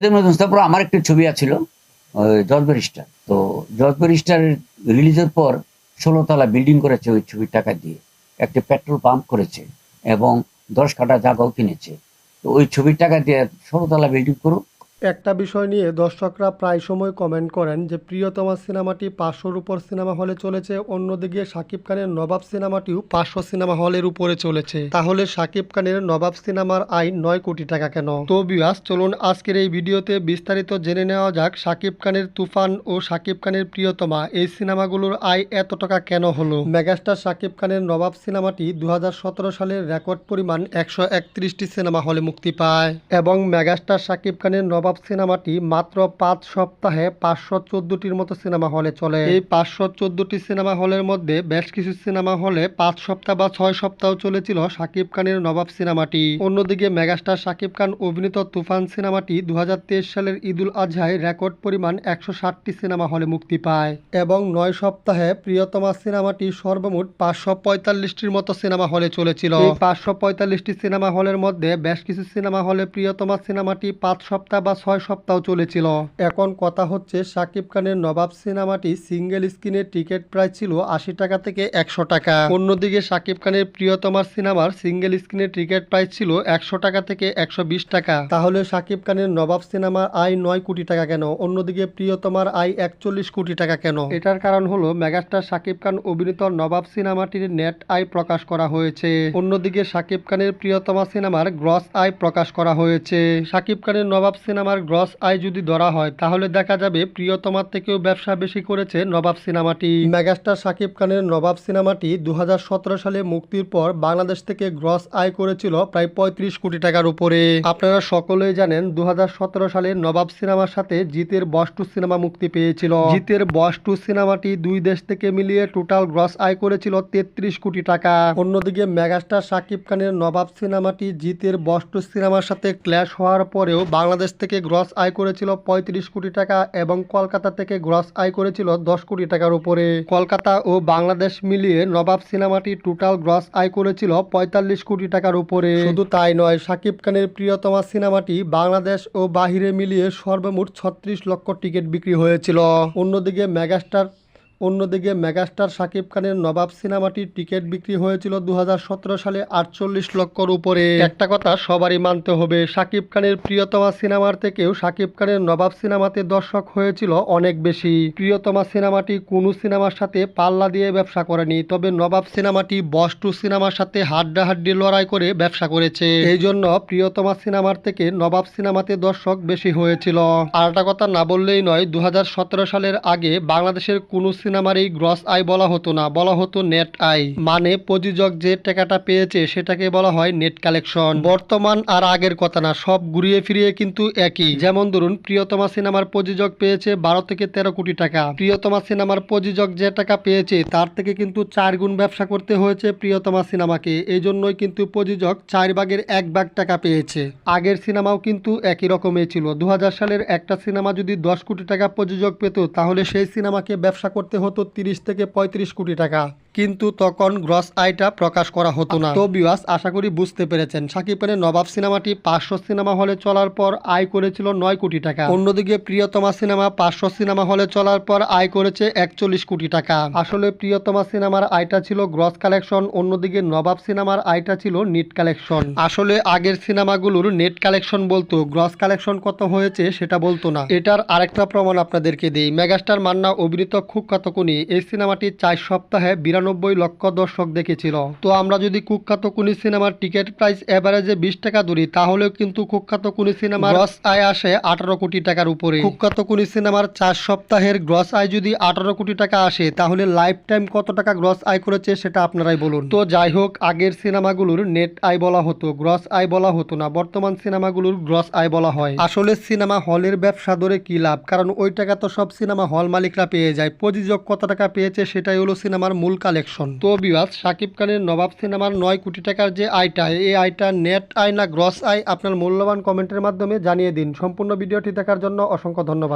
তারপর আমার একটা ছবি আছিল জজ ব্যারিস্টার। তো জজ ব্যারিস্টার রিলিজের পর ষোলোতলা বিল্ডিং করেছে ওই ছবির টাকা দিয়ে। একটি পেট্রোল পাম্প করেছে এবং দশ কাটা জায়গাও কিনেছে। তো ওই ছবির টাকা দিয়ে ষোলোতলা বিল্ডিং করুক একটা বিষয় নিয়ে দর্শকরা প্রায় সময় কমেন্ট করেন যে, প্রিয়তমা সিনেমাটি পাঁচশোর উপর সিনেমা হলে চলেছে, অন্যদিকে শাকিব খানের নবাব সিনেমাটিও পাঁচশো সিনেমা হলের উপরে চলেছে। তাহলে শাকিব খানের নবাব সিনেমার আয় নয় কোটি টাকা কেন? তো বিয়াস চলুন আজকের এই ভিডিওতে বিস্তারিত জেনে নেওয়া যাক শাকিব খানের তুফান ও শাকিব খানের প্রিয়তমা, এই সিনেমাগুলোর আয় এত টাকা কেন হলো? মেগাস্টার শাকিব খানের নবাব সিনেমাটি দু হাজার সতেরো সালের রেকর্ড পরিমাণ একশো সিনেমা হলে মুক্তি পায়। এবং মেগাস্টার শাকিব খানের নবাব সিনেমাটি মাত্র পাঁচ সপ্তাহে পাঁচশো চোদ্দটির মতো সিনেমা হলে চলে। এই পাঁচশো চোদ্দটি সিনেমা হলের মধ্যে বেশ কিছু সিনেমা হলে পাঁচ সপ্তাহ বা ছয় সপ্তাহ চলেছিল শাকিব খানের নবাব সিনেমাটি। অন্যদিকে মেগাস্টার শাকিব খান অভিনীত তুফান সিনেমাটি দু সালের ঈদুল আজহায় রেকর্ড পরিমাণ একশো ষাটটি সিনেমা হলে মুক্তি পায়। এবং নয় সপ্তাহে প্রিয়তমা সিনেমাটি সর্বমোট পাঁচশো পঁয়তাল্লিশটির মতো সিনেমা হলে চলেছিল। পাঁচশো পঁয়তাল্লিশটি সিনেমা হলের মধ্যে বেশ কিছু সিনেমা হলে প্রিয়তমা সিনেমাটি পাঁচ সপ্তাহ বা ছয় সপ্তাহ চলেছিল। এখন কথা হচ্ছে, শাকিব খানের নবাব সিনেমাটি সিঙ্গেল স্ক্রিনের টিকিট প্রাইস ছিল আশি টাকা থেকে একশো টাকা। অন্যদিকে শাকিব খানের প্রিয়তমার সিনেমার সিঙ্গেল স্ক্রিনের টিকিট প্রাইস ছিল একশো টাকা থেকে একশো বিশ টাকা। তাহলে শাকিব খানের নবাব সিনেমার আয় নয় কোটি টাকা কেন? অন্যদিকে প্রিয়তমার আয় একচল্লিশ কোটি টাকা কেন? এটার কারণ হলো, মেগাস্টার শাকিব খান অভিনীত নবাব সিনেমাটির নেট আয় প্রকাশ করা হয়েছে। অন্যদিকে শাকিব খানের প্রিয়তমা সিনেমার গ্রস আয় প্রকাশ করা হয়েছে। শাকিব খানের নবাব সিনেমার গ্রস আয় যদি ধরা হয় তাহলে দেখা যাবে প্রিয়তমার থেকেও ব্যবসা বেশি করেছে নবাব সিনেমাটি। মেগাস্টার শাকিব খানের নবাব সিনেমাটি দুহাজার সতেরো সালে মুক্তির পর বাংলাদেশ থেকে গ্রস আয় করেছিল প্রায় পঁয়ত্রিশ কোটি টাকার উপরে। আপনারা সকলেই জানেন দু সালে নবাব সিনেমার সাথে জিতের বস টু সিনেমা মুক্তি পেয়েছিল। জিতের বস টু সিনেমাটি দুই দেশ থেকে মিলিয়ে টোটাল গ্রস আয় করেছিল তেত্রিশ কোটি টাকা। অন্যদিকে মেগাস্টার শাকিব খানের নবাব সিনেমাটি জিতের বস টু সিনেমার সাথে ক্ল্যাশ হওয়ার পরেও বাংলাদেশ থেকে গ্রস আয় করেছিল পঁয়ত্রিশ কোটি টাকা এবং কলকাতা থেকে গ্রস আয় করেছিল দশ কোটি টাকার উপরে। কলকাতা ও বাংলাদেশ মিলিয়ে নবাব সিনেমাটি টোটাল গ্রস আয় করেছিল পঁয়তাল্লিশ কোটি টাকার উপরে। শুধু তাই নয়, শাকিব খানের প্রিয়তমা সিনেমাটি বাংলাদেশ ও বাহিরে মিলিয়ে সর্বমোট ছত্রিশ লক্ষ টিকিট বিক্রি হয়েছিল। অন্যদিকে মেগাস্টার অন্যদিকে মেগাস্টার শাকিব খানের নবাব সিনেমাটির টিকিট বিক্রি হয়েছিল দুহাজার সতেরো সালে আটচল্লিশ লক্ষর উপরে। একটা কথা সবারই মানতে হবে, শাকিব খানের প্রিয়তমা সিনেমার থেকেও শাকিব খানের নবাব সিনেমাতে দর্শক হয়েছিল অনেক বেশি। প্রিয়তমা সিনেমাটি কোনো সিনেমার সাথে পাল্লা দিয়ে ব্যবসা করেনি, তবে নবাব সিনেমাটি বস টু সিনেমার সাথে হাড্ডাহাড্ডি লড়াই করে ব্যবসা করেছে। এই জন্য প্রিয়তমা সিনেমার থেকে নবাব সিনেমাতে দর্শক বেশি হয়েছিল। আর কথা না বললেই নয় দু সালের আগে বাংলাদেশের কোনো সিনেমার এই গ্রস আয় বলা হতো না, বলা হতো নেট আয় মানে প্রযোজক যে টাকাটা পেয়েছে সেটাকে বলা হয় নেট কালেকশন। বর্তমান আর আগের কথা না, সব ঘুরিয়ে ফিরিয়ে কিন্তু একই। যেমন ধরুন, প্রিয়তমা সিনেমার প্রযোজক পেয়েছে বারো থেকে তেরো কোটি টাকা। প্রিয়তমা সিনেমার প্রযোজক যে টাকা পেয়েছে, তার থেকে কিন্তু চার গুণ ব্যবসা করতে হয়েছে প্রিয়তমা সিনেমাকে। এই জন্যই কিন্তু প্রযোজক চার ভাগের এক ভাগ টাকা পেয়েছে। আগের সিনেমাও কিন্তু একই রকমই ছিল। দু হাজার সালের একটা সিনেমা যদি দশ কোটি টাকা প্রযোজক পেত, তাহলে সেই সিনেমাকে ব্যবসা করতে হতো তিরিশ থেকে পঁয়ত্রিশ কোটি টাকা। কিন্তু তখন গ্রস আয়টা প্রকাশ করা হতো না। তো বিওয়াস আশা করি বুঝতে পেরেছেন সাকিব খানের নবাব সিনেমাটি পাঁচশো সিনেমা হলে চলার পর আয় করেছিল নয় কোটি টাকা। অন্যদিকে প্রিয়তমা সিনেমা পাঁচশো সিনেমা হলে চলার পর আয় করেছে একচল্লিশ কোটি টাকা। আসলে প্রিয়তমা সিনেমার আয়টা ছিল গ্রস কালেকশন অন্যদিকে নবাব সিনেমার আয়টা ছিল নেট কালেকশন। আসলে আগের সিনেমাগুলোর নেট কালেকশন বলতো গ্রস কালেকশন কত হয়েছে সেটা বলতো না। এটার আরেকটা প্রমাণ আপনাদেরকে দিই। মেগাস্টার মান্না অভিনীত খুব কুনি এই সিনেমাটি চার সপ্তাহে বিরানব্বই লক্ষ দর্শক দেখেছিল। তো আমরা যদি কুখ্যাত কুনি সিনেমার টিকিট প্রাইস এভারেজে বিশ টাকা ধরি তাহলেও কিন্তু কুখ্যাত কুনি সিনেমার গ্রস আয় আসে আঠারো কোটি টাকার উপরে। কুখ্যাত কুনি সিনেমার চার সপ্তাহের গ্রস আয় যদি আঠারো কোটি টাকা আসে তাহলে লাইফ টাইম কত টাকা গ্রস আয় করেছে সেটা আপনারাই বলুন। তো যাই হোক আগের সিনেমাগুলোর নেট আয় বলা হতো গ্রস আয় বলা হতো না বর্তমান সিনেমাগুলোর গ্রস আয় বলা হয়। আসলে সিনেমা হলের ব্যবসা ধরে কি লাভ? কারণ ওই টাকা তো সব সিনেমা হল মালিকরা পেয়ে যায়। প্রযোজক কত টাকা পেয়েছে সেটাই হলো সিনেমার মূল কালেকশন। তো বিবাদ শাকিব খানের নবাব সিনেমার নয় কোটি টাকার যে আয়টা, এই আয়টা নেট আয় না গ্রস আয়? আপনার মূল্যবান কমেন্টের মাধ্যমে জানিয়ে দিন। সম্পূর্ণ ভিডিওটি দেখার জন্য অসংখ্য ধন্যবাদ।